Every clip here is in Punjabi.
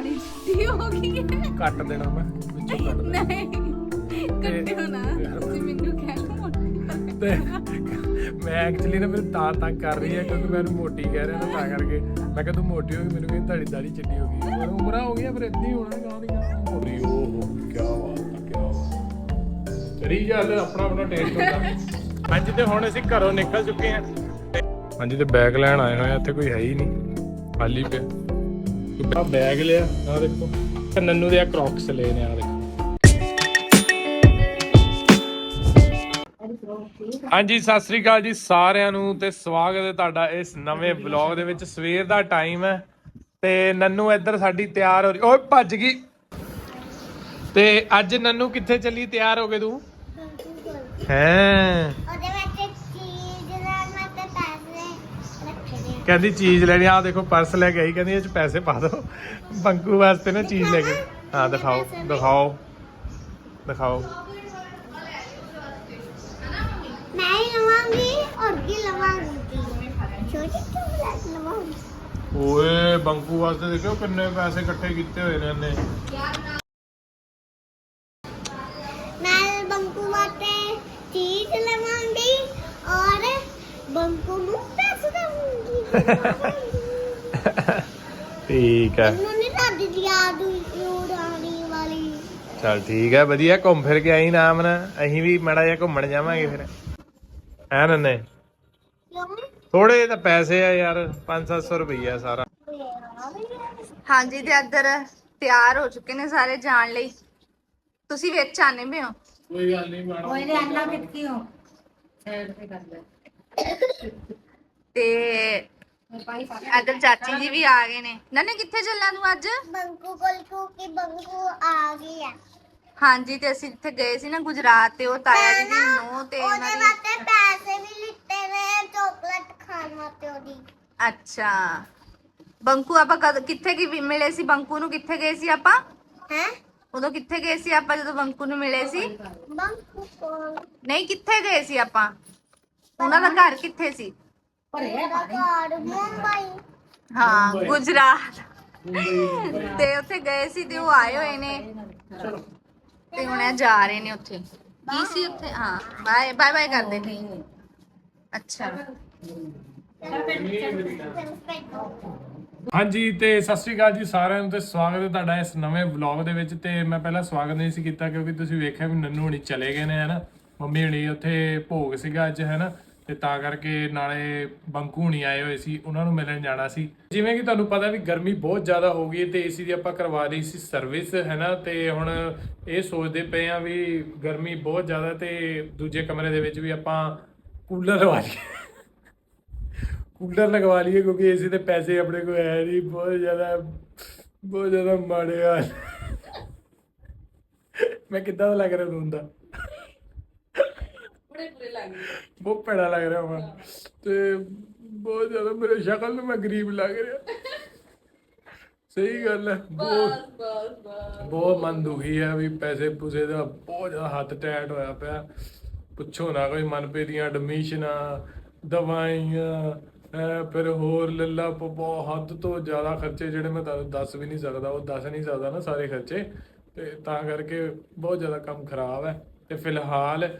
ਦਾੜੀ ਚਿੱਟੀ ਹੋ ਗਈ ਹੈ। ਕੱਟ ਦੇਣਾ ਮੈਂ ਵਿੱਚੋਂ ਕੱਟ ਦੇਣਾ। ਨਹੀਂ ਕੱਟਿਓ ਨਾ। ਤੁਸੀਂ ਮੈਨੂੰ ਕਹਿ ਮੋਟੀ ਤੇ ਮੈਂ ਐਕਚੁਅਲੀ ਨਾ ਮੈਨੂੰ ਤਾਂ ਤੰਗ ਕਰ ਰਹੀ ਹੈ ਕਿਉਂਕਿ ਮੈਂ ਉਹਨੂੰ ਮੋਟੀ ਕਹਿ ਰਿਹਾ ਨਾ ਤਾਂ ਕਰਕੇ। ਮੈਂ ਕਿਹਾ ਤੂੰ ਮੋਟੀ ਹੋ ਗਈ ਮੈਨੂੰ ਕਹਿੰਦੀ ਤੁਹਾਡੀ ਦਾੜੀ ਚਿੱਟੀ ਹੋ ਗਈ। ਉਮਰਾਂ ਹੋ ਗਈਆਂ ਫਿਰ ਇਦਾਂ ਹੀ ਹੋਣਾ ਗਾਂ ਦੀ ਗਾਂ ਹੋਰੀ ਓਹ ਕੀ ਬਾਤ ਹੈ ਕੀ ਬਾਤ। ਚਰੀ ਗੱਲ ਆਪਣਾ ਆਪਣਾ ਟੇਸਟ ਹੁੰਦਾ। ਹਾਂਜੀ ਤੇ ਹੁਣ ਅਸੀਂ ਘਰੋਂ ਨਿਕਲ ਚੁੱਕੇ ਹਾਂ। ਹਾਂਜੀ ਤੇ ਬੈਗ ਲੈਣ ਆਏ ਹੋਏ ਆ ਇੱਥੇ ਕੋਈ ਹੈ ਹੀ ਨਹੀਂ। ਖਾਲੀ ਪਿਆ। ਆ ਬੈਗ ਲਿਆ ਆ ਦੇਖੋ। ਤੇ ਨੰਨੂ ਦੇ ਆ ਕ੍ਰੌਕਸ ਲਏ ਨੇ ਆ ਦੇਖੋ। ਹਾਂਜੀ ਸਤਿ ਸ੍ਰੀ ਅਕਾਲ ਜੀ ਸਾਰਿਆਂ ਨੂੰ ਤੇ ਸਵਾਗਤ ਹੈ ਤੁਹਾਡਾ ਇਸ ਨਵੇਂ ਵਲੌਗ ਦੇ ਵਿੱਚ। ਸਵੇਰ ਦਾ ਟਾਈਮ ਹੈ ਤੇ ਨੰਨੂ ਇੱਧਰ ਸਾਡੀ ਤਿਆਰ ਹੋ ਰਹੀ ਓਏ ਭੱਜ ਗਈ। ਤੇ ਅੱਜ ਨੰਨੂ ਕਿੱਥੇ ਚੱਲੀ? ਤਿਆਰ ਹੋ ਕੇ ਤੂੰ? ਹੈ। ਕਹਿੰਦੀ ਚੀਜ਼ ਲੈਣੀ ਆ ਦੇਖੋ ਪਰਸ ਲੈ ਕੇ ਆਈ ਕਹਿੰਦੀ ਇਹ ਚ ਪੈਸੇ ਪਾ ਦਿਓ ਬੰਕੂ ਵਾਸਤੇ ਨਾ ਚੀਜ਼ ਲੈ ਕੇ। ਹਾਂ ਦਿਖਾਓ ਦਿਖਾਓ। ਦਿਖਾਓ। ਮੈਂ ਹੀ ਲਵਾਂਗੀ ਔਰ ਕੀ ਲਵਾਂਗੀ। ਛੋਟੀ ਚੋਕਲੇਟ ਲਵਾਂਗੀ? ਓਏ ਬੰਕੂ ਵਾਸਤੇ ਦੇਖੋ ਕਿੰਨੇ ਪੈਸੇ ਇਕੱਠੇ ਕੀਤੇ ਹੋਏ ਨੇ ਇਹਨੇ। ਮੈਂ ਬੰਕੂ ਵਾਸਤੇ ਚੀਜ਼ ਲਵਾਂਗੀ ਔਰ ਬੰਕੂ ਨੂੰ ਪੈਸੇ ਦਵਾਂਗੀ ਠੀਕ ਹੈ। ਮੈਨੂੰ ਨਹੀਂ ਦਾਦੀ ਦੀ ਯਾਦ ਉਡਾਣੀ ਵਾਲੀ। ਚਲ ਠੀਕ ਹੈ ਵਧੀਆ ਘੁੰਮ ਫਿਰ ਕੇ ਆਈ ਨਾਮ ਨਾ। ਅਸੀਂ ਵੀ ਮੜਾ ਜਿਹਾ ਘੁੰਮਣ ਜਾਵਾਂਗੇ ਫਿਰ। ਹੈ ਨੰਨੇ? ਥੋੜੇ ਤਾਂ ਪੈਸੇ ਆ ਯਾਰ 5-700 ਰੁਪਈਆ ਸਾਰਾ। ਹਾਂਜੀ ਤੇ ਇੱਧਰ ਤਿਆਰ ਹੋ ਚੁੱਕੇ ਨੇ ਸਾਰੇ ਜਾਣ ਲਈ। ਤੁਸੀਂ ਵਿੱਚ ਆਨੇ ਪਏ ਹੋ? ਕੋਈ ਗੱਲ ਨਹੀਂ ਮੈਡਮ। ਤੇ ਇੱਧਰ ਚਾਚੀ ਜੀ ਵੀ ਆ ਗਏ ਨੇ। ਨੰਨੇ ਕਿੱਥੇ ਚੱਲਣਾ ਤੂੰ ਅੱਜ? ਬੰਕੂ ਕੋਲ ਕਿਉਂਕਿ ਬੰਕੂ ਆ ਗਿਆ ਹਾਂਜੀ ਤੇ ਅਸੀਂ ਇੱਥੇ ਗਏ ਸੀ ਨਾ ਗੁਜਰਾਤ ਤੇ ਉਹ ਤਾਇਆ ਜੀ ਦੀ ਨੂੰਹ ਤੇ ਉਹਨਾਂ ਉਹਦੇ ਦੀ ਵਾਸਤੇ ਪੈਸੇ ਵੀ ਲਿੱਤੇ ਨੇ ਚਾਕਲੇਟ ਖਾਣ ਵਾਸਤੇ ਉਹਦੀ। ਅੱਛਾ। ਬੰਕੂ ਆਪਾਂ ਕਦ ਕਿੱਥੇ ਕੀ ਵੀ ਮਿਲੇ ਸੀ? ਬੰਕੂ ਨੂੰ ਕਿੱਥੇ ਗਏ ਸੀ ਆਪਾਂ? ਹੈ? ਉਦੋਂ ਕਿੱਥੇ ਗਏ ਸੀ ਆਪਾਂ ਜਦੋਂ ਬੰਕੂ ਨੂੰ ਮਿਲੇ ਸੀ? ਬੰਕੂ ਕੋਲ। ਨਹੀਂ ਕਿੱਥੇ ਗਏ ਸੀ ਆਪਾਂ? ਉਹਨਾਂ ਦਾ ਘਰ ਕਿੱਥੇ ਸੀ? ਉਹਦਾ ਘਰ ਮੁੰਬਈ। ਹਾਂ ਗੁਜਰਾਤ। ਤੇ ਉੱਥੇ ਗਏ ਸੀ ਤੇ ਉਹ ਆਏ ਹੋਏ ਨੇ। ਤੇ ਹੁਣ ਇਹ ਜਾ ਰਹੇ ਨੇ ਉੱਥੇ। ਕੀ ਸੀ ਉੱਥੇ? ਹਾਂ ਬਾਏ ਬਾਏ ਬਾਏ ਕਰਦੇ ਨੇ। ਅੱਛਾ। ਹਾਂਜੀ ਤੇ ਸਤਿ ਸ੍ਰੀ ਅਕਾਲ ਜੀ ਸਾਰਿਆਂ ਨੂੰ ਤੇ ਸਵਾਗਤ ਹੈ ਤੁਹਾਡਾ ਇਸ ਨਵੇਂ ਵਲੌਗ ਦੇ ਵਿੱਚ। ਤੇ ਮੈਂ ਪਹਿਲਾਂ ਸਵਾਗਤ ਨਹੀਂ ਸੀ ਕੀਤਾ ਕਿਉਂਕਿ ਤੁਸੀਂ ਵੇਖਿਆ ਵੀ ਨੰਨੂ ਹੁਣੀ ਚਲੇ ਗਏ ਨੇ ਹਨਾ? ਮੰਮੀ ਹੁਣੀ ਉੱਥੇ ਭੋਗ ਸੀਗਾ ਅੱਜ ਹਨਾ? ਤੇ ਤਾਂ ਕਰਕੇ ਨਾਲੇ ਬੰਕੂ ਹੁਣੀ ਆਏ ਹੋਏ ਸੀ, ਉਹਨਾਂ ਨੂੰ ਮਿਲਣ ਜਾਣਾ ਸੀ। ਜਿਵੇਂ ਕਿ ਤੁਹਾਨੂੰ ਪਤਾ ਵੀ ਗਰਮੀ ਬਹੁਤ ਜ਼ਿਆਦਾ ਹੋ ਗਈ ਹੈ ਤੇ ਏਸੀ ਦੀ ਆਪਾਂ ਕਰਵਾ ਰਹੀ ਸੀ ਸਰਵਿਸ ਹੈ ਨਾ? ਤੇ ਹੁਣ ਇਹ ਸੋਚਦੇ ਪਏ ਆ ਵੀ ਗਰਮੀ ਬਹੁਤ ਜ਼ਿਆਦਾ ਤੇ ਦੂਜੇ ਕਮਰੇ ਦੇ ਵਿੱਚ ਵੀ ਆਪਾਂ ਕੂਲਰ ਲਵਾ ਲਈਏ। ਕੂਲਰ ਲਗਵਾ ਲਈਏ ਕਿਉਂਕਿ ਏਸੀ ਦੇ ਪੈਸੇ ਆਪਣੇ ਕੋਲ ਹੈ ਨਹੀਂ, ਬਹੁਤ ਜ਼ਿਆਦਾ ਬਹੁਤ ਜ਼ਿਆਦਾ ਮਾੜੇ ਆ ਮੈਂ ਕਿੱਦਾਂ ਦਾ ਲੱਗ ਰਿਹਾ ਦਾ ਬਹੁਤ ਭੈੜਾ ਲੱਗ ਰਿਹਾ ਮੈਂ ਤੇ ਬਹੁਤ ਜ਼ਿਆਦਾ ਮੇਰੇ ਸ਼ਕਲ ਨੂੰ ਮੈਂ ਗਰੀਬ ਲੱਗ ਰਿਹਾ। ਸਹੀ ਗੱਲ ਹੈ। ਬਹੁਤ ਬਹੁਤ ਮਨ ਦੁਖੀ ਹੈ ਵੀ ਪੈਸੇ ਪੂਸੇ ਦਾ ਬਹੁਤ ਜ਼ਿਆਦਾ ਹੱਥ ਟੈਟ ਹੋਇਆ ਪਿਆ। ਪੁੱਛੋ ਨਾ ਕੋਈ ਮਨਪੇ ਦੀਆਂ ਐਡਮਿਸ਼ਨਾਂ ਦਵਾਈਆਂ ਫਿਰ ਹੋਰ ਲੱਲਾ ਬਹੁਤ ਹੱਦ ਤੋਂ ਜ਼ਿਆਦਾ ਖਰਚੇ ਜਿਹੜੇ ਮੈਂ ਤੁਹਾਨੂੰ ਦੱਸ ਵੀ ਨਹੀਂ ਸਕਦਾ ਉਹ ਦੱਸ ਨਹੀਂ ਸਕਦਾ ਨਾ ਸਾਰੇ ਖਰਚੇ। ਤੇ ਤਾਂ ਕਰਕੇ ਬਹੁਤ ਜ਼ਿਆਦਾ ਕੰਮ ਖਰਾਬ ਹੈ। ਤੇ ਫਿਲਹਾਲ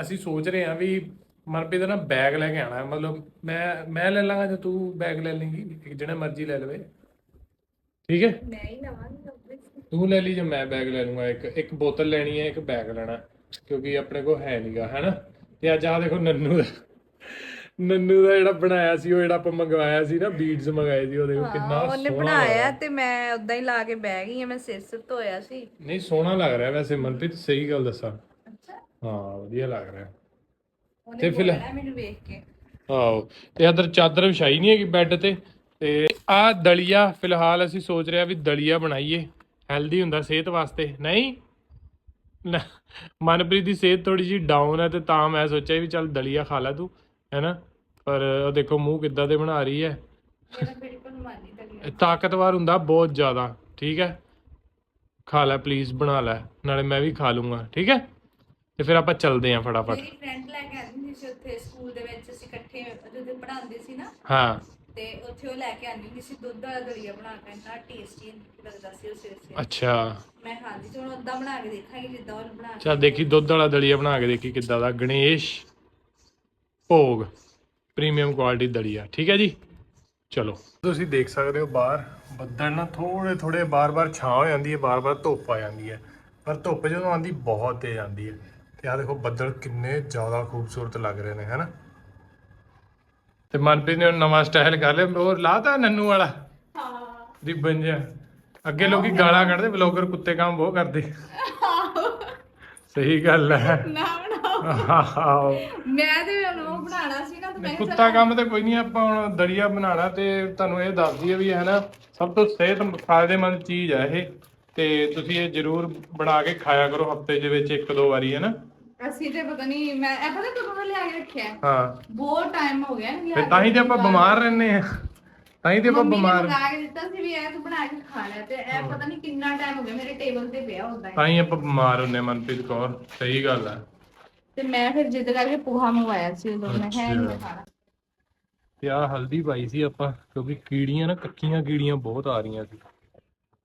ਅਸੀਂ ਸੋਚ ਰਹੇ ਹਾਂ ਵੀ ਮਨਪ੍ਰੀਤ ਦਾ ਨਾ ਬੈਗ ਲੈ ਕੇ ਆਣਾ ਹੈ। ਮਤਲਬ ਮੈਂ ਮੈਂ ਲੈ ਲਾਂਗਾ ਜੇ ਤੂੰ ਬੈਗ ਲੈ ਲੇਂਗੀ? ਜਿਹੜਾ ਮਰਜ਼ੀ ਲੈ ਲਵੇ। ਠੀਕ ਹੈ? ਮੈਂ ਹੀ ਲਵਾਂਗੀ ਤੂੰ ਲੈ ਲਈ ਜੇ ਮੈਂ ਬੈਗ ਲੈ ਲੂੰਗਾ? ਇੱਕ ਇੱਕ ਬੋਤਲ ਲੈਣੀ ਹੈ ਇੱਕ ਬੈਗ ਲੈਣਾ। ਕਿਉਂਕਿ ਆਪਣੇ ਕੋਲ ਹੈ ਨਹੀਂਗਾ ਹੈਨਾ? ਤੇ ਅੱਜ ਆਹ ਦੇਖੋ ਨੰਨੂ ਦਾ ਨੰਨੂ ਦਾ ਜਿਹੜਾ ਬਣਾਇਆ ਸੀ ਉਹ ਜਿਹੜਾ ਆਪਾਂ ਮੰਗਵਾਇਆ ਸੀ ਨਾ ਬੀਡਸ ਮੰਗਾਏ ਸੀ ਉਹ ਦੇਖੋ ਕਿੰਨਾ ਉਹਨੇ ਸੋਹਣਾ ਬਣਾਇਆ ਤੇ ਮੈਂ ਉਦਾਂ ਹੀ ਲਾ ਕੇ ਬਹਿ ਗਈ ਆ ਮੈਂ ਸਿਰ ਸਿਰ ਧੋਇਆ ਸੀ। ਨਹੀਂ ਸੋਹਣਾ ਲੱਗ ਰਿਹਾ ਵੈਸੇ ਮਨਪ੍ਰੀਤ ਸਹੀ ਗੱਲ ਦੱਸਾਂ। ਹਾਂ ਵਧੀਆ ਲੱਗ ਰਿਹਾ। ਉਹਨੇ ਫਿਰ- ਮੈਨੂੰ ਵੇਖ ਕੇ। ਆਓ ਤੇ ਇਧਰ ਚਾਦਰ ਵਿਛਾਈ ਨਹੀਂ ਹੈਗੀ ਬੈੱਡ ਤੇ। ਤੇ ਆ ਦਲੀਆ ਫਿਲਹਾਲ ਅਸੀਂ ਸੋਚ ਰਿਹਾ ਵੀ ਦਲੀਆ ਬਣਾਈਏ। ਹੈਲਦੀ ਹੁੰਦਾ ਸਿਹਤ ਵਾਸਤੇ। ਨਹੀਂ? ਨਾ, ਮਨਪ੍ਰੀਤ ਦੀ ਸਿਹਤ ਥੋੜੀ ਜੀ ਡਾਊਨ ਹੈ ਤੇ ਤਾਂ ਮੈਂ ਸੋਚਿਆ ਵੀ ਚੱਲ ਦਲੀਆ ਖਾ ਲੈ ਤੂੰ ਹੈਨਾ? ਪਰ ਉਹ ਦੇਖੋ ਮੂੰਹ ਕਿੱਦਾਂ ਦੇ ਬਣਾ ਰਹੀ ਹੈ। ਤਾਕਤਵਰ ਹੁੰਦਾ ਬਹੁਤ ਜ਼ਿਆਦਾ ਠੀਕ ਹੈ? ਖਾ ਲੈ ਪਲੀਜ਼ ਬਣਾ ਲੈ ਨਾਲੇ ਮੈਂ ਵੀ ਖਾ ਲੂੰਗਾ ਠੀਕ ਹੈ? ਤੇ ਫਿਰ ਆਪਾਂ ਚੱਲਦੇ ਆਂ ਫਟਾਫਟ। ਮੇਰੀ ਫਰੈਂਡ ਲੈ ਕੇ ਆਉਂਦੀ ਸੀ ਉੱਥੇ ਸਕੂਲ ਦੇ ਵਿੱਚ ਅਸੀਂ ਇਕੱਠੇ ਜਦੋਂ ਪੜ੍ਹਾਉਂਦੇ ਸੀ ਨਾ ਹਾਂ। ਤੇ ਉੱਥੇ ਉਹ ਲੈ ਕੇ ਆਂਦੀ ਹੁੰਦੀ ਸੀ ਦੁੱਧ ਵਾਲਾ ਦਲੀਆ ਬਣਾ ਕੇ ਇੰਨਾ ਟੇਸਟੀ ਲੱਗਦਾ ਸੀ ਉਹ ਸਵੇਰੇ ਅੱਛਾ। ਮੈਂ ਖਾਂਦੀ ਸੀ ਹੁਣ ਉਦਾਂ ਬਣਾ ਕੇ ਦੇਖਾਂਗੀ ਜਿੱਦਾਂ ਉਹ ਬਣਾ ਕੇ ਚਾ ਦੇਖੀ ਦੁੱਧ ਵਾਲਾ ਦਲੀਆ ਬਣਾ ਕੇ ਦੇਖੀ ਕਿੱਦਾਂ ਦਾ ਗਣੇਸ਼ ਭੋਗ ਪ੍ਰੀਮੀਅਮ ਕੁਆਲਿਟੀ ਦਲੀਆ ਠੀਕ ਹੈ ਜੀ? ਚਲੋ। ਤੁਸੀਂ ਦੇਖ ਸਕਦੇ ਹੋ ਬਾਹਰ ਬੱਦਲ ਨਾ ਥੋੜੇ ਥੋੜੇ ਬਾਰ-ਬਾਰ ਛਾਂ ਹੋ ਜਾਂਦੀ ਹੈ ਬਾਰ-ਬਾਰ ਧੁੱਪ ਆ ਜਾਂਦੀ ਹੈ। ਪਰ ਧੁੱਪ ਜਦੋਂ ਆਉਂਦੀ ਬਹੁਤ ਤੇਜ਼ ਆਉਂਦੀ ਹੈ। ਤੇ ਆ ਦੇਖੋ ਬੱਦਲ ਕਿੰਨੇ ਜ਼ਿਆਦਾ ਖੂਬਸੂਰਤ ਲੱਗ ਰਹੇ ਨੇ ਹੈਨਾ? ਤੇ ਮਨਪ੍ਰੀਤ ਨੇ ਹੁਣ ਨਵਾਂ ਸਟਾਈਲ ਕਰ ਲਿਆ ਉਹ ਲਾਤਾ ਨੰਨੂ ਵਾਲਾ? ਹਾਂ। ਰਿਬਨ ਜਿਹਾ। ਅੱਗੇ ਲੋਕੀ ਗਾਲਾਂ ਕੱਢਦੇ ਬਲੌਗਰ ਕੁੱਤੇ ਕੰਮ ਬਹੁਤ ਕਰਦੇ। ਸਹੀ ਗੱਲ ਹੈ। ਨਾ ਬਣਾਓ। ਆਹੋ। ਮੈਂ ਤੇ ਉਹ ਬਣਾਉਣਾ ਸੀ ਨਾ ਤੇ ਮੈਂ ਕੁੱਤਾ ਕੰਮ ਤੇ ਕੋਈ ਨਹੀਂ ਆਪਾਂ ਹੁਣ ਦਲੀਆ ਬਣਾਉਣਾ ਤੇ ਤੁਹਾਨੂੰ ਇਹ ਦੱਸ ਦਈਏ ਵੀ ਹੈ ਨਾ ਸਭ ਤੋਂ ਸਿਹਤ ਫਾਇਦੇਮੰਦ ਚੀਜ਼ ਹੈ ਇਹ। ਤੇ ਤੁਸੀਂ ਇਹ ਜ਼ਰੂਰ ਬਣਾ ਕੇ ਖਾਇਆ ਕਰੋ ਹਫ਼ਤੇ ਦੇ ਵਿੱਚ ਇੱਕ ਦੋ ਵਾਰੀ ਹੈ ਨਾ ਅਸੀਂ ਤੇ ਪਤਾ ਨਹੀਂ ਮੈਂ ਇਹ ਪਤਾ ਕਦੋਂ ਦਾ ਲਿਆ ਕੇ ਰੱਖਿਆ? ਹੈ? ਹਾਂ ਬਹੁਤ ਟਾਈਮ ਹੋ ਗਿਆ ਲਿਆ ਫਿਰ ਤਾਂ ਹੀ ਤੇ ਆਪਾਂ ਬਿਮਾਰ ਰਹਿੰਦੇ ਆ। ਤਾਂ ਹੀ ਤੇ ਆਪਾਂ ਮੰਮੀ ਨੇ ਬਿਮਾਰ ਮੰਗਾ ਕੇ ਦਿੱਤਾ ਸੀ ਵੀ ਇਹ ਤੂੰ ਬਣਾ ਕੇ ਖਾ ਲੈ ਤੇ ਇਹ ਪਤਾ ਨਹੀਂ ਕਿੰਨਾ ਟਾਈਮ ਹੋ ਗਿਆ ਮੇਰੇ ਟੇਬਲ ਤੇ ਪਿਆ ਹੁੰਦਾ ਹੈ। ਤਾਂ ਹੀ ਆਪਾਂ ਬਿਮਾਰ ਹੁੰਨੇ ਮਨਪ੍ਰੀਤ ਕੌਰ ਸਹੀ ਗੱਲ ਹੈ ਤੇ ਮੈਂ ਫਿਰ ਜਿੱਦ ਕਰਕੇ ਪੋਹਾ ਮੰਗਵਾਇਆ ਸੀ ਉਦੋਂ ਮੈਂ ਹੈ ਨਹੀਂ ਅੱਛਾ। ਖਾਣਾ। ਤੇ ਆ ਹਲਦੀ ਪਾਈ ਸੀ ਆਪਾਂ ਕਿਉਂਕਿ ਕੀੜੀਆਂ ਨਾ ਕੱਕੀਆਂ ਕੀੜੀਆਂ ਬਹੁਤ ਆ ਰਹੀਆਂ ਸੀ।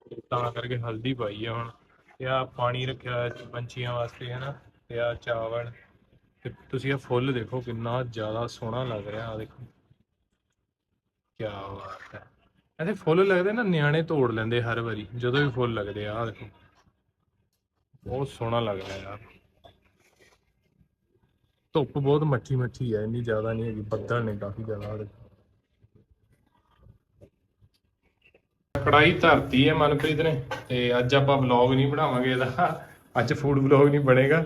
ਤੇ ਤਾਂ ਕਰਕੇ ਹਲਦੀ ਪਾਈ ਆ ਹੁਣ। ਤੇ ਆ ਪਾਣੀ ਰੱਖਿਆ ਹੋਇਆ ਸੀ ਪੰਛੀਆਂ ਵਾਸਤੇ ਹੈ ਨਾ ਤੇ ਆ ਚਾਵਲ ਤੇ ਤੁਸੀਂ ਇਹ ਫੁੱਲ ਦੇਖੋ ਕਿੰਨਾ ਜ਼ਿਆਦਾ ਸੋਹਣਾ ਲੱਗ ਰਿਹਾ ਆ ਦੇਖੋ। ਕੀ ਬਾਤ ਹੈ। ਇਹਦੇ ਫੁੱਲ ਲੱਗਦੇ ਨਾ, ਨਿਆਣੇ ਤੋੜ ਲੈਂਦੇ ਹਰ ਵਾਰੀ, ਜਦੋਂ ਵੀ ਫੁੱਲ ਲੱਗਦੇ ਆ ਦੇਖੋ। ਬਹੁਤ ਸੋਹਣਾ ਲੱਗ ਰਿਹਾ ਯਾਰ। ਧੁੱਪ ਬਹੁਤ ਮੱਠੀ ਮੱਠੀ ਹੈ ਇੰਨੀ ਜ਼ਿਆਦਾ ਨਹੀਂ ਹੈਗੀ, ਬੱਦਲ ਨੇ ਕਾਫੀ ਜ਼ਿਆਦਾ, ਆਹ ਦੇਖੋ। ਕੜਾਈ ਧਰਤੀ ਹੈ ਮਨਪ੍ਰੀਤ ਨੇ, ਤੇ ਅੱਜ ਆਪਾਂ ਵਲੌਗ ਨਹੀਂ ਬਣਾਵਾਂਗੇ ਇਹਦਾ। ਅੱਜ ਫੂਡ ਵਲੌਗ ਨਹੀਂ ਬਣੇਗਾ।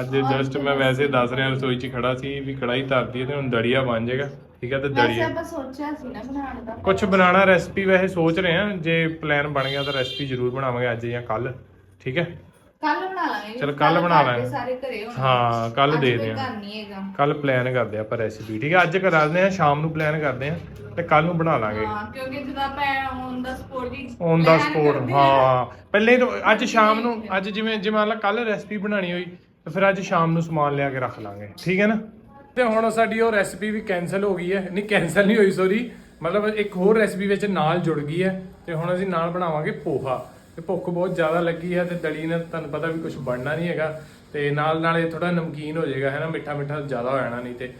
ਅੱਜ ਜਸਟ ਮੈਂ ਵੈਸੇ ਦੱਸ ਰਿਹਾ ਰਸੋਈ 'ਚ ਖੜਾ ਸੀ ਵੀ ਕੜਾਈ ਧਰਤੀ ਹੈ ਤੇ ਹੁਣ ਦੜੀਆ ਬਣ ਜਾਏਗਾ। ਠੀਕ ਹੈ ਤੇ ਵੈਸੇ ਦੜੀਆ ਆਪਾਂ ਸੋਚਿਆ ਸੀ ਨਾ ਬਣਾਉਣ ਦਾ। ਕੁਝ ਬਣਾਉਣਾ ਰੈਸਪੀ ਵੈਸੇ ਸੋਚ ਰਹੇ ਹਾਂ। ਜੇ ਪਲਾਨ ਬਣ ਗਿਆ ਤਾਂ ਰੈਸਪੀ ਜ਼ਰੂਰ ਬਣਾਵਾਂਗੇ ਅੱਜ ਜਾਂ ਕੱਲ ਠੀਕ ਹੈ? ਕੱਲ ਬਣਾ ਲਾਂਗੇ। ਚਲੋ ਕੱਲ੍ਹ ਬਣਾ ਘਰ ਦੇ ਲਾਂਗੇ। ਸਾਰੇ ਘਰੇ ਹੋਣਗੇ ਹਾਂ ਕੱਲ ਅੱਜ ਦੇ ਕੋਈ ਦਿਆਂ। ਘਰ ਨਹੀਂ ਹੈਗਾ। ਕੱਲ ਪਲਾਨ ਕਰਦੇ ਆਪਾਂ ਰੈਸਪੀ ਠੀਕ ਹੈ ਅੱਜ ਕਰਦੇ ਆ ਸ਼ਾਮ ਨੂੰ ਪਲਾਨ ਕਰਦੇ ਆ ਤੇ ਕੱਲ ਨੂੰ ਬਣਾ ਲਾਂਗੇ। ਹਾਂ ਕਿਉਂਕਿ ਜਦੋਂ ਆਪਾਂ ਔਨ ਦਾ ਸਪੋਰਟ ਦੀ ਔਨ ਦਾ plan ਸਪੋਰਟ ਕਰਦੇ ਹਾਂ, ਹਾਂ। ਪਹਿਲੇ ਤੋਂ ਅੱਜ ਸ਼ਾਮ ਨੂੰ ਅੱਜ ਜਿਵੇਂ ਜਿਵੇਂ ਕੱਲ ਰੈਸਪੀ ਬਣਾਣੀ ਹੋਈ ਤੇ ਫਿਰ ਅੱਜ ਸ਼ਾਮ ਨੂੰ ਸਮਾਨ ਲਿਆ ਕੇ ਰੱਖ ਲਾਂਗੇ। ਠੀਕ ਹੈ ਨਾ? ਤੇ ਹੁਣ ਸਾਡੀ ਉਹ ਰੈਸਪੀ ਵੀ ਕੈਨਸਲ ਹੋ ਗਈ ਹੈ। ਨਹੀਂ ਕੈਨਸਲ ਨਹੀਂ ਹੋਈ ਸੋਰੀ ਮਤਲਬ ਇੱਕ ਹੋਰ ਰੈਸਪੀ ਵਿੱਚ ਨਾਲ ਜੁੜ ਗਈ ਹੈ ਤੇ ਹੁਣ ਅਸੀਂ ਨਾਲ ਬਣਾਵਾਂਗੇ ਪੋਹਾ। ਤੇ ਭੁੱਖ ਬਹੁਤ ਜ਼ਿਆਦਾ ਲੱਗੀ ਹੈ ਤੇ ਦਲੀ ਨਾਲ ਤੁਹਾਨੂੰ ਪਤਾ ਵੀ ਕੁਝ ਬਣਨਾ ਨਹੀਂ ਹੈਗਾ। ਤੇ ਨਾਲ ਨਾਲ ਇਹ ਥੋੜਾ ਨਮਕੀਨ ਹੋ ਜਾਏਗਾ, ਹੈ ਨਾ? ਮਿੱਠਾ ਮਿੱਠਾ ਜ਼ਿਆਦਾ ਹੋ ਜਾਣਾ ਨਹੀਂ ਤੇ।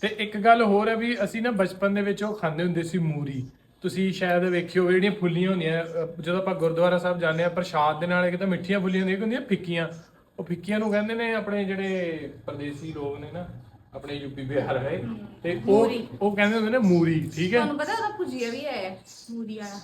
ਤੇ ਇੱਕ ਗੱਲ ਹੋਰ ਹੈ ਵੀ ਅਸੀਂ ਨਾ ਬਚਪਨ ਦੇ ਵਿੱਚ ਉਹ ਖਾਂਦੇ ਹੁੰਦੇ ਸੀ ਮੂਰੀ। ਤੁਸੀਂ ਸ਼ਾਇਦ ਵੇਖਿਓ ਜਿਹੜੀਆਂ ਫੁੱਲੀਆਂ ਹੁੰਦੀਆਂ ਜਦੋਂ ਆਪਾਂ ਗੁਰਦੁਆਰਾ ਸਾਹਿਬ ਜਾਂਦੇ ਆ ਪ੍ਰਸ਼ਾਦ ਦੇ ਨਾਲ ਇੱਕ ਤਾਂ ਮਿੱਠੀਆਂ ਫੁੱਲੀਆਂ ਹੁੰਦੀਆਂ ਹੁੰਦੀਆਂ ਫਿੱਕੀਆਂ। ਉਹ ਫਿੱਕੀਆਂ ਨੂੰ ਕਹਿੰਦੇ ਨੇ ਆਪਣੇ ਜਿਹੜੇ ਪਰਦੇਸੀ ਲੋਕ ਨੇ ਨਾ ਆਪਣੇ ਯੂਪੀ ਬਿਹਾਰ ਹੈ। ਤੇ ਉਹ ਉਹ ਕਹਿੰਦੇ ਹੁੰਦੇ ਨੇ ਮੂਰੀ ਠੀਕ ਹੈ? ਤੁਹਾਨੂੰ ਪਤਾ ਉਹਦਾ ਭੁਜੀਆ ਵੀ ਹੈ ਮੂਰੀ ਵਾਲਾ।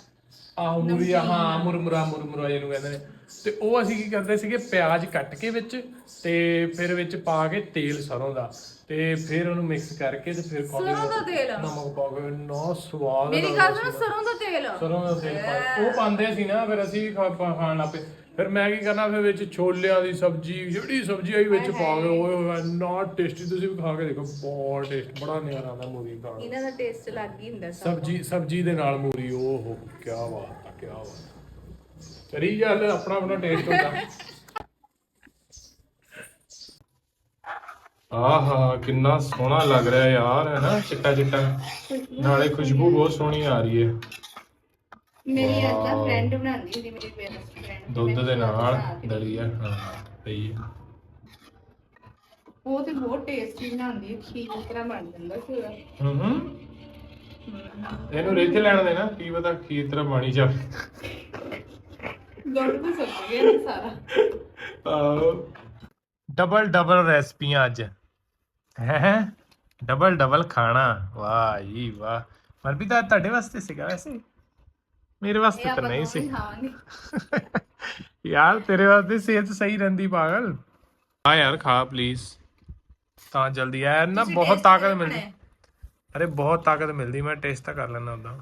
ਆਹ ਮੂਰੀਆ ਹਾਂ ਮੁਰਮੁਰਾ ਮੁਰਮੁਰਾ ਇਹਨੂੰ ਕਹਿੰਦੇ ਨੇ। ਤੇ ਉਹ ਅਸੀਂ ਕੀ ਕਰਦੇ ਸੀਗੇ ਪਿਆਜ਼ ਕੱਟ ਕੇ ਵਿੱਚ ਤੇ ਫਿਰ ਵਿੱਚ ਪਾ ਕੇ ਤੇਲ ਸਰੋਂ ਦਾ। ਤੇ ਫਿਰ ਉਹਨੂੰ ਮਿਕਸ ਕਰਕੇ ਤੇ ਫਿਰ ਖਾਂਦੇ ਸਰੋਂ ਦਾ ਤੇਲ? ਨਮਕ ਪਾ ਕੇ ਨਾ ਸਵਾਦ ਮੇਰੀ ਲੱਗਦਾ ਗੱਲ ਸੁਣ ਸਰੋਂ ਦਾ ਤੇਲ। ਸਰੋਂ ਦਾ ਤੇਲ ਪਾ ਕੇ। ਉਹ ਪਾਉਂਦੇ ਸੀ ਨਾ ਫਿਰ ਅਸੀਂ ਵੀ ਖਾ- ਪਾ- ਖਾਣ ਲੱਗ ਪਏ। ਫਿਰ ਮੈਂ ਕੀ ਕਰਨਾ ਫਿਰ ਵਿੱਚ ਛੋਲਿਆਂ ਦੀ ਸਬਜ਼ੀ ਜਿਹੜੀ ਸਬਜ਼ੀ ਆਈ ਵਿੱਚ ਪਾ ਕੇ ਓਏ ਹੋਏ ਨਾ ਟੇਸਟੀ ਤੁਸੀਂ ਵੀ ਖਾ ਕੇ ਦੇਖੋ ਬਹੁਤ ਟੇਸਟ ਬੜਾ ਨਿਆਰਾ ਆਉਂਦਾ ਮੂਰੀ ਖਾਣ। ਇਹਨਾਂ ਦਾ ਟੇਸਟ ਲੱਗ ਹੀ ਹੁੰਦਾ ਸਭ ਸਬਜੀ ਸਬਜੀ ਦੇ ਨਾਲ ਮੂਰੀ ਓਹੋ ਕੀ ਬਾਤ ਆ ਕੀ ਬਾਤ ਕਰੀ ਗੱਲ ਆਪਣਾ ਆਪਣਾ ਟੇਸਟ ਹੁੰਦਾ। ਆਹਾ ਕਿੰਨਾ ਸੋਹਣਾ ਲੱਗ ਰਿਹਾ ਯਾਰ ਹੈ ਨਾ ਚਿੱਟਾ ਚਿੱਟਾ ਨਾਲੇ ਖੁਸ਼ਬੂ ਬਹੁਤ ਸੋਹਣੀ ਆ ਰਹੀ ਹੈ। ਮੇਰੀ ਅੱਧਾ ਫਰੈਂਡ ਬਣਾਉਂਦੀ ਹੁੰਦੀ ਮੇਰੀ ਬੇਸਟ ਫਰੈਂਡ ਦੁੱਧ ਦੇ ਨਾਲ ਦਲੀਆ ਹਾਂ ਸਹੀ ਹੈ ਉਹ ਤੇ ਬਹੁਤ ਟੇਸਟੀ ਬਣਾਉਂਦੀ ਹੈ ਖੀਰ ਤਰ੍ਹਾਂ ਬਣ ਜਾਂਦਾ ਉਹਦਾ। ਹੂੰ ਹੂੰ। ਇਹਨੂੰ ਰਿੱਝ ਲੈਣ ਦੇ ਨਾ ਕੀ ਪਤਾ ਖੀਰ ਤਰ੍ਹਾਂ ਬਣੀ ਜਾਵੇ। ਦੁੱਧ ਤੇ ਸੁੱਕ ਗਿਆ ਸਾਰਾ। ਡਬਲ ਡਬਲ ਰੈਸਪੀਆਂ ਅੱਜ। ਹੈ ਡਬਲ ਡਬਲ ਖਾਣਾ। ਵਾਹ ਜੀ ਵਾਹ। ਮਨਪ੍ਰੀਤ ਤਾਂ ਤੁਹਾਡੇ ਵਾਸਤੇ ਸੀਗਾ ਵੈਸੇ? ਮੇਰੇ ਵਾਸਤੇ ਤਾਂ ਨਹੀਂ ਸੀ। ਯਾਰ ਤੇਰੇ ਵਾਸਤੇ ਸਿਹਤ ਸਹੀ ਰਹਿੰਦੀ ਪਾਗਲ। ਆ ਯਾਰ ਖਾ ਪਲੀਜ਼ ਤਾਂ ਜਲਦੀ ਆ। ਨਾ ਬਹੁਤ ਤਾਕਤ ਮਿਲਦੀ। ਅਰੇ ਬਹੁਤ ਤਾਕਤ ਮਿਲਦੀ। ਮੈਂ ਟੇਸਟ ਤਾਂ ਕਰ ਲੈਣਾ ਉਦਾਂ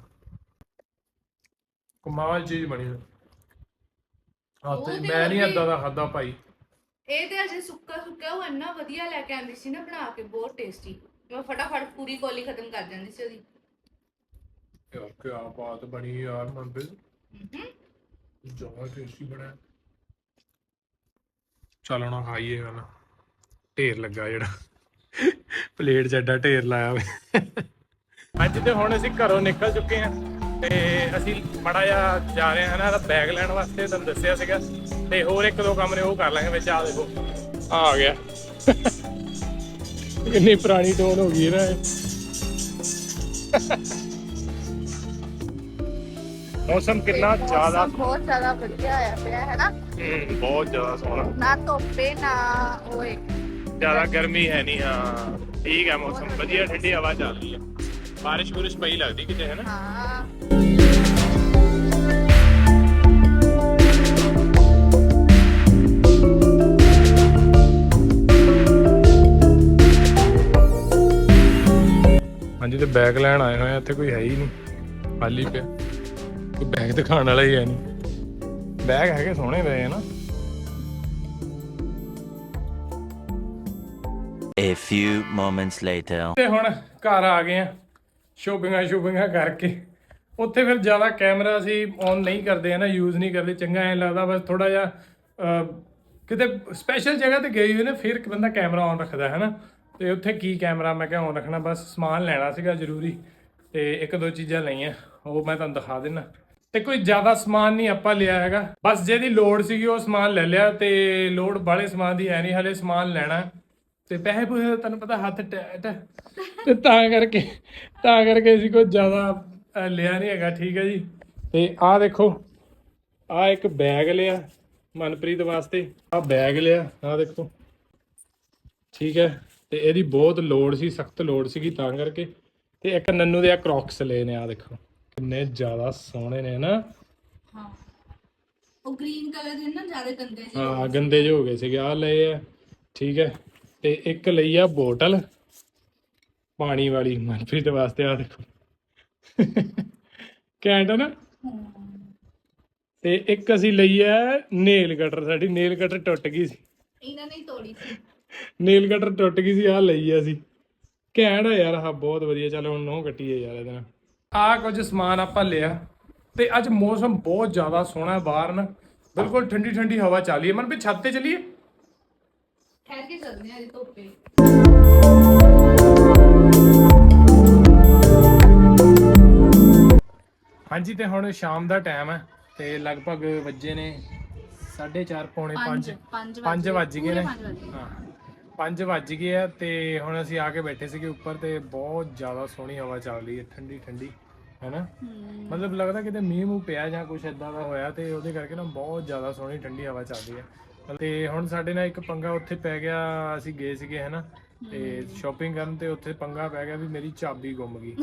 ਕਮਾਲ ਚੀਜ਼ ਬਣੀ। ਹਾਂ ਤੇ ਤੇ ਮੈਂ ਨਹੀਂ ਏਦਾਂ ਦਾ ਖਾਦਾ ਭਾਈ। ਇਹ ਤੇ ਅਜੇ ਸੁੱਕਾ ਸੁੱਕਾ ਉਹ ਇੰਨਾ ਵਧੀਆ ਲੈ ਕੇ ਆਂਦੀ ਸੀ ਨਾ ਬਣਾ ਕੇ ਬਹੁਤ ਟੇਸਟੀ ਮੈਂ ਫਟਾਫਟ ਪੂਰੀ ਕੋਲੀ ਖਤਮ ਕਰ ਜਾਂਦੀ ਸੀ ਉਹਦੀ। ਯਾਰ ਕੀ ਬਾਤ ਬਣੀ ਯਾਰ ਮਨਪ੍ਰੀਤ ਹਮ। ਜਮਾ ਟੇਸਟੀ ਬਣਿਆ। ਚੱਲ ਹੁਣ ਖਾਈਏ ਗੱਲ। ਢੇਰ ਲੱਗਾ ਜਿਹੜਾ। ਪਲੇਟ ਐਡਾ ਢੇਰ ਲਾਇਆ ਵੇ ਅੱਜ ਤੇ ਹੁਣ ਅਸੀਂ ਘਰੋਂ ਨਿਕਲ ਚੁੱਕੇ ਹਾਂ ਤੇ ਅਸੀਂ ਬੜਾ ਜਿਹਾ ਜਾ ਰਹੇ ਹਾਂ ਨਾ ਬੈਗ ਲੈਣ ਵਾਸਤੇ ਤੁਹਾਨੂੰ ਦੱਸਿਆ ਸੀਗਾ। ਤੇ ਹੋਰ ਇੱਕ ਦੋ ਕੰਮ ਨੇ ਉਹ ਕਰ ਲਾਂਗੇ ਵਿੱਚ ਆ ਦੇਖੋ। ਆ ਆ ਗਿਆ। ਕਿੰਨੀ ਪੁਰਾਣੀ ਟੋਨ ਹੋ ਗਈ ਨਾ ਇਹ। ਮੌਸਮ ਕਿੰਨਾ ਜ਼ਿਆਦਾ ਬਹੁਤ ਜ਼ਿਆਦਾ ਵਧੀਆ ਆਇਆ ਪਿਆ ਹੈ ਨਾ? ਹਮ, ਬਹੁਤ ਜ਼ਿਆਦਾ ਸੋਹਣਾ। ਨਾ ਧੁੱਪੇ ਨਾ ਓਏ ਜ਼ਿਆਦਾ ਗਰਮੀ ਹੈ ਨਹੀਂ ਹਾਂ। ਠੀਕ ਹੈ ਮੌਸਮ ਵਧੀਆ ਠੰਡੀ ਹਵਾ ਚੱਲ ਰਹੀ ਹੈ। ਬਾਰਿਸ਼ ਬੁਰਿਸ਼ ਪਈ ਲੱਗਦੀ ਕਿਤੇ ਹੈ ਨਾ? ਹਾਂ। ਹਾਂਜੀ ਤੇ ਬੈਗ ਲੈਣ ਆਏ ਹੋਏ ਆ ਇੱਥੇ ਕੋਈ ਹੈ ਹੀ ਨਹੀਂ। ਖਾਲੀ ਪਿਆ। ਕੋਈ ਬੈਗ ਦਿਖਾਉਣ ਵਾਲਾ ਹੀ ਹੈ ਨਹੀਂ। ਬੈਗ ਹੈਗੇ ਸੋਹਣੇ ਪਏ ਆ ਨਾ। A few moments later. ਤੇ ਹੁਣ ਘਰ ਆ ਗਏ ਆ ਸ਼ੋਪਿੰਗਾਂ ਸ਼ੋਪਿੰਗਾਂ ਕਰਕੇ। ਉੱਥੇ ਫਿਰ ਜ਼ਿਆਦਾ ਕੈਮਰਾ ਅਸੀਂ ਔਨ ਨਹੀਂ ਕਰਦੇ ਆ ਨਾ ਯੂਜ਼ ਨਹੀਂ ਕਰਦੇ ਚੰਗਾ ਐ ਲੱਗਦਾ ਬਸ ਥੋੜਾ ਜਿਹਾ ਅਹ, ਕਿਤੇ ਸਪੈਸ਼ਲ ਜਗ੍ਹਾ ਤੇ ਗਈ ਹੋਈ ਨਾ ਫਿਰ ਇੱਕ ਬੰਦਾ ਕੈਮਰਾ ਔਨ ਰੱਖਦਾ ਹੈ ਨਾ? ਤੇ ਉੱਥੇ ਕੀ ਕੈਮਰਾ ਮੈਂ ਕਿਹਾ ਔਨ ਰੱਖਣਾ ਬਸ ਸਮਾਨ ਲੈਣਾ ਸੀਗਾ ਜ਼ਰੂਰੀ। ਤੇ ਇੱਕ ਦੋ ਚੀਜ਼ਾਂ ਲਈਆਂ ਉਹ ਮੈਂ ਤੁਹਾਨੂੰ ਦਿਖਾ ਦਿੰਨਾ। ਤੇ ਕੋਈ ਜ਼ਿਆਦਾ ਸਮਾਨ ਨਹੀਂ ਆਪਾਂ ਲਿਆ ਹੈਗਾ। ਬਸ ਜਿਹਦੀ ਲੋੜ ਸੀਗੀ ਉਹ ਸਮਾਨ ਲੈ ਲਿਆ ਤੇ ਲੋੜ ਬਾਲੇ ਸਮਾਨ ਦੀ ਹੈ ਨਹੀਂ ਹਲੇ ਸਮਾਨ ਲੈਣਾ। ਤੇ ਪੈਸੇ ਪੂਸੇ ਤੁਹਾਨੂੰ ਪਤਾ ਹੱਥ ਟੈਟ ਹੈ। ਤੇ ਤਾਂ ਕਰਕੇ ਤਾਂ ਕਰਕੇ ਅਸੀਂ ਕੋਈ ਜ਼ਿਆਦਾ ਅਹ, ਲਿਆ ਨਹੀਂ ਹੈਗਾ ਠੀਕ ਹੈ ਜੀ। ਤੇ ਆਹ ਦੇਖੋ ਆਹ ਇੱਕ ਬੈਗ ਲਿਆ ਮਨਪ੍ਰੀਤ ਵਾਸਤੇ। ਆਹ ਬੈਗ ਲਿਆ ਆਹ ਦੇਖੋ। ਠੀਕ ਹੈ ਤੇ ਇਹਦੀ ਬਹੁਤ ਲੋੜ ਸੀ ਸਖਤ ਲੋੜ ਸੀਗੀ ਤਾਂ ਕਰਕੇ। ਤੇ ਇੱਕ ਨੰਨੂ ਦੇ ਆ ਕ੍ਰੌਕਸ ਲਏ ਨੇ ਆਹ ਦੇਖੋ। ਕਿੰਨੇ ਜ਼ਿਆਦਾ ਸੋਹਣੇ ਨੇ ਨਾ। ਹਾਂ। ਉਹ ਗ੍ਰੀਨ ਕਲਰ ਦੇ ਨਾ ਜ਼ਿਆਦਾ ਗੰਦੇ ਜਿਹੇ ਹਾਂ ਗੰਦੇ ਜਿਹੇ ਹੋ ਗਏ ਸੀਗੇ। ਲਏ ਆ ਠੀਕ ਹੈ। ਤੇ ਇੱਕ ਲਈ ਆ ਬੋਟਲ। ਪਾਣੀ ਵਾਲੀ ਮਨਪ੍ਰੀਤ ਵਾਸਤੇ ਆ ਦੇਖੋ। ਕੈਂਟ ਆ ਨਾ। ਤੇ ਇੱਕ ਅਸੀਂ ਲਈ ਆ ਨੇਲ ਕਟਰ ਸਾਡੀ ਨੇਲ ਕਟਰ ਟੁੱਟ ਗਈ ਸੀ। ਇਹਨਾਂ ਨੇ ਤੋੜੀ ਸੀ। ਨੇਲ ਕਟਰ ਟੁੱਟ ਗਈ ਸੀ ਆਹ ਲਈ ਆ ਅਸੀਂ। ਘੈਂਟ ਆ ਯਾਰ ਆਹ ਬਹੁਤ ਵਧੀਆ। ਚੱਲ ਹੁਣ ਨੋ ਕੱਟੀਏ ਯਾਰ ਇਹਦੇ ਨਾਲ। ਆਹ ਕੁਝ ਸਮਾਨ ਆਪਾਂ ਲਿਆ ਤੇ ਅੱਜ ਮੌਸਮ ਬਹੁਤ ਜ਼ਿਆਦਾ ਸੋਹਣਾ ਹੈ ਬਾਹਰ ਨਾ। ਬਿਲਕੁਲ ਠੰਡੀ ਠੰਡੀ ਹਵਾ ਚੱਲ ਰਹੀ ਹੈ। ਮਨ ਵੀ ਛੱਤ ਤੇ ਚੱਲੀਏ? ਠਹਿਰ ਕੇ ਚੱਲਦੇ ਆ ਜੀ ਧੁੱਪੇ ਹਾਂਜੀ ਤੇ ਹੁਣ ਸ਼ਾਮ ਦਾ ਟਾਈਮ ਹੈ ਤੇ ਲਗਭਗ ਵੱਜੇ ਨੇ 4:30 ਪੌਣੇ 5 ਪੰਜ 5 ਵੱਜ ਗਏ। ਨੇ। ਹਾਂ। 5 ਵੱਜ ਗਏ ਆ ਤੇ ਹੁਣ ਅਸੀਂ ਆ ਕੇ ਬੈਠੇ ਸੀਗੇ ਉੱਪਰ ਤੇ ਬਹੁਤ ਜ਼ਿਆਦਾ ਸੋਹਣੀ ਹਵਾ ਚੱਲ ਰਹੀ ਹੈ ਠੰਡੀ ਠੰਡੀ ਹੈਨਾ? ਹਮ, ਮਤਲਬ ਲੱਗਦਾ ਕਿਤੇ ਮੀਂਹ ਮੂੰਹ ਪਿਆ ਜਾਂ ਕੁਝ ਇਦਾਂ ਦਾ ਹੋਇਆ ਤੇ ਉਹਦੇ ਕਰਕੇ ਨਾ ਬਹੁਤ ਜ਼ਿਆਦਾ ਸੋਹਣੀ ਠੰਡੀ ਹਵਾ ਚੱਲ ਰਹੀ ਹੈ। ਤੇ ਹੁਣ ਸਾਡੇ ਨਾਲ ਇੱਕ ਪੰਗਾ ਉੱਥੇ ਪੈ ਗਿਆ ਅਸੀਂ ਗਏ ਸੀਗੇ ਹੈਨਾ? ਤੇ ਸ਼ਾਪਿੰਗ ਕਰਨ ਤੇ ਉੱਥੇ ਪੰਗਾ ਪੈ ਗਿਆ ਵੀ ਮੇਰੀ ਚਾਬੀ ਗੁੰਮ ਗਈ।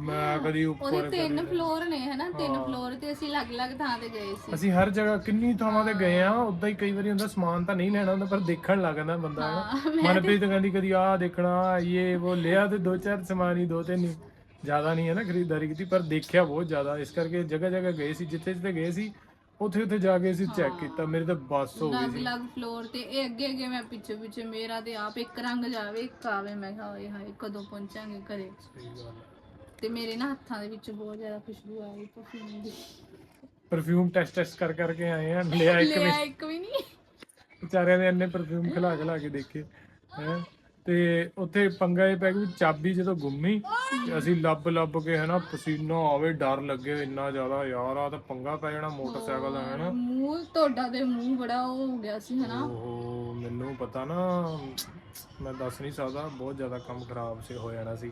ਮੈਂ ਕਦੀ ਉਹਦੇ ਉੱਪਰ ਤਿੰਨ ਫਲੋਰ ਨੇ ਹਨਾ? ਤਿੰਨ ਫਲੋਰ ਤੇ ਅਸੀਂ ਅਲੱਗ-ਅਲੱਗ ਥਾਂ ਤੇ ਗਏ ਸੀ। ਅਸੀਂ ਹਰ ਜਗ੍ਹਾ ਕਿੰਨੀ ਥਾਵਾਂ ਤੇ ਗਏ ਆ ਉਦਾਂ ਹੀ ਕਈ ਵਾਰੀ ਹੁੰਦਾ ਸਮਾਨ ਤਾਂ ਨਹੀਂ ਲੈਣਾ ਹੁੰਦਾ ਪਰ ਦੇਖਣ ਲੱਗ ਜਾਂਦਾ ਬੰਦਾ ਹਨਾ? ਮਨਪ੍ਰੀਤ ਕਹਿੰਦੀ ਕਦੀ ਆਹ ਦੇਖਣਾ ਇਹ ਉਹ ਲਿਆ ਤੇ ਦੋ ਚਾਰ ਸਮਾਨ ਹੀ ਦੋ ਤਿੰਨ ਹੀ। ਜ਼ਿਆਦਾ ਨਹੀਂ ਹੈ ਨਾ ਖਰੀਦਦਾਰੀ ਕੀਤੀ ਪਰ ਦੇਖਿਆ ਬਹੁਤ ਜ਼ਿਆਦਾ। ਇਸ ਕਰਕੇ ਜਗ੍ਹਾ ਜਗ੍ਹਾ ਗਏ ਸੀ ਜਿੱਥੇ ਜਿੱਥੇ ਗਏ ਸੀ ਉੱਥੇ ਉੱਥੇ ਜਾ ਕੇ ਅਸੀਂ ਚੈੱਕ ਕੀਤਾ ਮੇਰੇ ਤਾਂ ਬੱਸ ਹੋ ਗਈ ਸੀ। ਅਲੱਗ-ਅਲੱਗ ਫਲੋਰ ਤੇ ਇਹ ਅੱਗੇ ਅੱਗੇ ਮੈਂ ਪਿੱਛੇ ਪਿੱਛੇ ਮੇਰਾ ਤੇ ਆਪ ਇੱਕ ਰੰਗ ਜਾਵੇ ਇੱਕ ਆਵੇ ਮੈਂ ਕਿਹਾ ਓਏ ਹਾਏ ਕਦੋਂ ਪਹੁੰਚਾਂਗੇ ਘਰੇ? ਤੇ ਮੇਰੇ ਨਾ ਹੱਥਾਂ ਦੇ ਵਿੱਚ ਬਹੁਤ ਜ਼ਿਆਦਾ ਖੁਸ਼ਬੂ ਆ ਰਹੀ ਪਰਫਿਊਮ ਦੀ। ਪਰਫਿਊਮ ਟੈਸਟ ਟੈਸਟ ਕਰ ਕਰਕੇ ਆਏ ਆ ਲਿਆ ਇੱਕ ਲਿਆ ਇੱਕ ਵੀ ਨਹੀਂ। ਵਿਚਾਰਿਆਂ ਨੇ ਇੰਨੇ ਪਰਫਿਊਮ ਖਿਲਾ ਖਿਲਾ ਕੇ ਦੇਖੇ ਹੈ। ਤੇ ਉੱਥੇ ਪੰਗਾ ਇਹ ਪੈ ਗਿਆ ਵੀ ਚਾਬੀ ਜਦੋਂ ਗੁੰਮੀ ਤੇ ਅਸੀਂ ਲੱਭ ਲੱਭ ਕੇ ਹਨਾ ਪਸੀਨਾ ਆਵੇ ਡਰ ਲੱਗੇ ਇੰਨਾ ਜ਼ਿਆਦਾ ਯਾਰ ਆ ਤਾਂ ਪੰਗਾ ਪੈ ਜਾਣਾ ਮੋਟਰਸਾਈਕਲ ਦਾ ਹਨਾ। ਮੂੰਹ ਤੁਹਾਡਾ ਤੇ ਮੂੰਹ ਬੜਾ ਉਹ ਹੋ ਗਿਆ ਸੀ ਹਨਾ। ਓਹੋ ਮੈਨੂੰ ਪਤਾ ਨਾ ਮੈਂ ਦੱਸ ਨਹੀਂ ਸਕਦਾ ਬਹੁਤ ਜ਼ਿਆਦਾ ਕੰਮ ਖਰਾਬ ਸੀ ਹੋ ਜਾਣਾ ਸੀ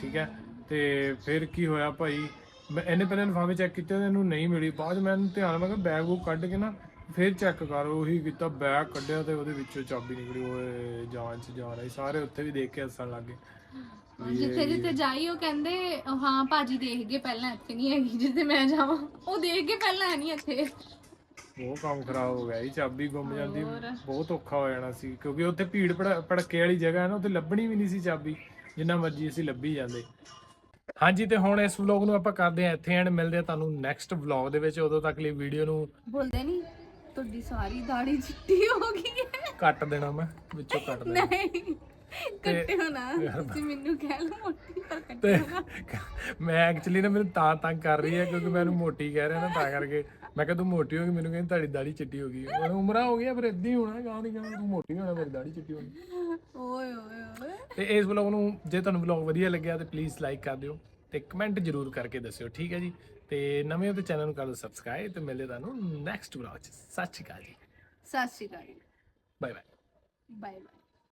ਠੀਕ ਹੈ। ਤੇ ਫਿਰ ਕੀ ਹੋਇਆ ਭਾਈ ਮੈਂ ਇਹਨੇ ਪਹਿਲਾਂ ਲਿਫਾਫੇ ਚੈੱਕ ਕੀਤੇ ਤੇ ਇਹਨੂੰ ਨਹੀਂ ਮਿਲੀ। ਬਾਅਦ 'ਚ ਮੈਨੂੰ ਧਿਆਨ ਮੈਂ ਕਿਹਾ ਬੈਗ ਉਹ ਕੱਢ ਕੇ ਨਾ ਫਿਰ ਚੈੱਕ ਕਰ ਉਹੀ ਕੀਤਾ ਬੈਗ ਕੱਢਿਆ ਤੇ ਉਹਦੇ ਵਿੱਚੋਂ ਚਾਬੀ ਨਿਕਲੀ ਓਏ ਜਾਨ ਚ ਜਾ ਰਹੀ ਸਾਰੇ ਉੱਥੇ ਵੀ ਦੇਖ ਕੇ ਹੱਸਣ ਲੱਗੇ ਜਿੱਥੇ ਜਿੱਥੇ ਜਾਈ ਉਹ ਕਹਿੰਦੇ ਹਾਂ ਭਾਜੀ ਦੇਖ ਗਏ ਪਹਿਲਾਂ ਇੱਥੇ ਨਹੀਂ ਹੈਗੀ ਜਿੱਥੇ ਮੈਂ ਜਾਵਾਂ। ਉਹ ਦੇਖ ਕੇ ਪਹਿਲਾਂ ਹੈ ਨਹੀਂ ਇੱਥੇ। ਉਹ ਕੰਮ ਖਰਾਬ ਹੋ ਗਿਆ ਇਹ ਚਾਬੀ ਗੁੰਮ ਜਾਂਦੀ ਬਹੁਤ ਔਖਾ ਹੋ ਜਾਣਾ ਸੀ ਕਿਉਂਕਿ ਉੱਥੇ ਭੀੜ ਭੜ- ਭੜਕੇ ਵਾਲੀ ਜਗ੍ਹਾ ਹੈ ਨਾ ਉੱਥੇ ਲੱਭਣੀ ਵੀ ਨਹੀਂ ਸੀ ਚਾਬੀ ਜਿੰਨਾ ਮਰਜ਼ੀ ਅਸੀਂ ਲੱਭੀ ਜਾਂਦੇ। ਹਾਂਜੀ ਤੇ ਹੁਣ ਇਸ ਵਲੌਗ ਨੂੰ ਆਪਾਂ ਕਰਦੇ ਹਾਂ ਇੱਥੇ ਐਂਡ ਮਿਲਦੇ ਆ ਤੁਹਾਨੂੰ ਨੈਕਸਟ ਵਲੌਗ ਦੇ ਵਿੱਚ ਉਦੋਂ ਤੱਕ ਲਈ ਵੀਡੀਓ ਨੂੰ ਬੋਲਦੇ ਨਹੀਂ ਤੁਹਾਡੀ ਸਾਰੀ ਦਾੜੀ ਚਿੱਟੀ ਹੋ ਗਈ ਹੈ। ਕੱਟ ਦੇਣਾ ਮੈਂ ਵਿੱਚੋਂ ਕੱਟ ਦੇਣਾ। ਨਹੀਂ ਕੱਟਿਓ ਨਾ। ਤੁਸੀਂ ਮੈਨੂੰ ਕਹਿ ਲਓ ਮੋਟੀ ਪਰ ਤੇ ਕੱਟਿਓ ਨਾ। ਮੈਂ ਐਕਚੁਅਲੀ ਨਾ ਮੈਨੂੰ ਤਾਂ ਤੰਗ ਕਰ ਰਹੀ ਹੈ ਕਿਉਂਕਿ ਮੈਂ ਉਹਨੂੰ ਮੋਟੀ ਕਹਿ ਰਿਹਾ ਨਾ ਤਾਂ ਕਰਕੇ। ਮੈਂ ਕਿਹਾ ਤੂੰ ਮੋਟੀ ਹੋ ਗਈ ਮੈਨੂੰ ਕਹਿੰਦੀ ਤੁਹਾਡੀ ਦਾੜੀ ਚਿੱਟੀ ਹੋ ਗਈ। ਹੁਣ ਉਮਰਾਂ ਹੋ ਗਈਆਂ ਫਿਰ ਏਦਾਂ ਹੀ ਹੋਣਾ ਗਾਂ ਗਾਂ ਤੂੰ ਮੋਟੀ ਹੋਣਾ ਮੇਰੀ ਦਾੜੀ ਚਿੱਟੀ ਹੋਣੀ ਓਏ ਓਏ ਓਏ। ਤੇ ਇਸ ਵਲੌਗ ਨੂੰ ਜੇ ਤੁਹਾਨੂੰ ਵਲੌਗ ਵਧੀਆ ਲੱਗਿਆ ਤੇ ਪਲੀਜ਼ ਲਾਈਕ ਕਰ ਦਿਓ ਤੇ ਕਮੈਂਟ ਜ਼ਰੂਰ ਕਰਕੇ ਦੱਸਿਓ ਠੀਕ ਹੈ ਜੀ? ਤੇ ਨਵੇਂ ਹੋ ਤੇ ਚੈਨਲ ਨੂੰ ਕਰ ਦਿਓ ਸਬਸਕ੍ਰਾਈਬ ਤੇ ਮਿਲਦੇ ਤੁਹਾਨੂੰ ਨੈਕਸਟ ਵਲੌਗ 'ਚ। ਸਤਿ Sri Akal ji. Sat Sri Akal bye bye bye bye